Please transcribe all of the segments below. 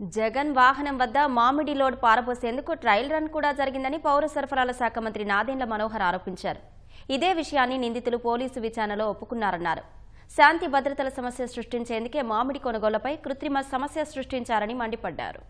జగన్ వాహనం వద్ద మామిడి లోడ్ పారపోసేందుకు ట్రయల్ రన్ కూడా జరిగిందని పౌర సరఫరాల శాఖ మంత్రి నాదెండ్ల మనోహర్ ఆరోపించారు. ఇదే విషయాన్ని నిందితులు పోలీసు విచారణలో ఒప్పుకున్నారన్నారు. శాంతి భద్రతల సమస్య సృష్టించేందుకే మామిడి కొనుగోళ్ళపై కృత్రిమ సమస్య సృష్టించారని మండిపడ్డారు.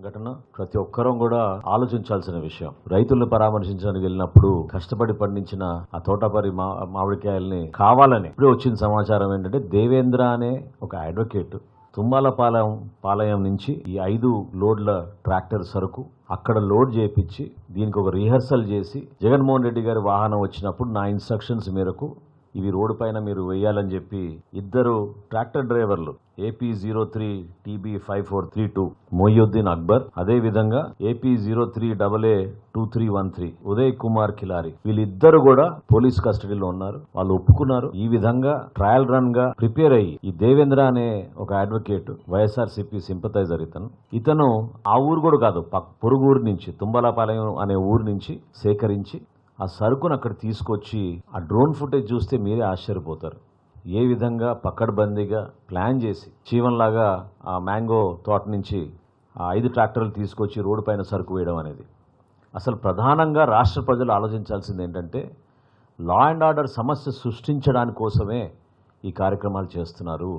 సంఘటన ప్రతి ఒక్కరం కూడా ఆలోచించాల్సిన విషయం. రైతులను పరామర్శించడానికి వెళ్ళినప్పుడు కష్టపడి పండించిన ఆ తోటపరి మా మామిడికాయల్ని కావాలని ఇప్పుడే వచ్చిన సమాచారం ఏంటంటే దేవేంద్ర అనే ఒక అడ్వకేట్ తుమ్మాలపాలెం పాలయం నుంచి ఈ ఐదు లోడ్ల ట్రాక్టర్ సరుకు అక్కడ లోడ్ చేపించి దీనికి ఒక రిహర్సల్ చేసి జగన్మోహన్ రెడ్డి గారి వాహనం వచ్చినప్పుడు నా ఇన్స్ట్రక్షన్స్ మేరకు ఇవి రోడ్డు పైన మీరు వేయాలని చెప్పి ఇద్దరు ట్రాక్టర్ డ్రైవర్లు AP zero three TB five four three two Moiyuddin Akbar అదే విధంగా AP zero three double A two three one three Uday Kumar Kilari వీళ్ళిద్దరు కూడా పోలీస్ కస్టడీలో ఉన్నారు. వాళ్ళు ఒప్పుకున్నారు. ఈ విధంగా ట్రయల్ రన్గా ప్రిపేర్ అయ్యి ఈ దేవేంద్ర అనే ఒక అడ్వకేట్ వైఎస్ఆర్సీపీ సింపతైజర్ ఇతను. ఇతను ఆ ఊరు కూడా కాదు పక్- పొరుగు ఊరు నుంచి తుంబలాపాలెం అనే ఊరు నుంచి సేకరించి ఆ సరుకును అక్కడ తీసుకొచ్చి ఆ డ్రోన్ ఫుటేజ్ చూస్తే మీరే ఆశ్చర్యపోతారు. ఏ విధంగా పక్కడబందీగా ప్లాన్ చేసి చీవన్లాగా ఆ మ్యాంగో తోట నుంచి ఆ ఐదు ట్రాక్టర్లు తీసుకొచ్చి రోడ్డు పైన సరుకు వేయడం అనేది. అసలు ప్రధానంగా రాష్ట్ర ప్రజలు ఆలోచించాల్సింది ఏంటంటే లా అండ్ ఆర్డర్ సమస్య సృష్టించడానికి కోసమే ఈ కార్యక్రమాలు చేస్తున్నారు.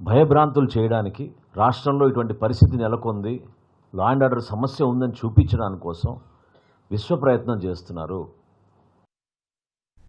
భయభ్రాంతులు చేయడానికి రాష్ట్రంలో ఇటువంటి పరిస్థితి నెలకొంది. లా అండ్ ఆర్డర్ సమస్య ఉందని చూపించడానికి కోసం విశ్వ ప్రయత్నం చేస్తున్నారు.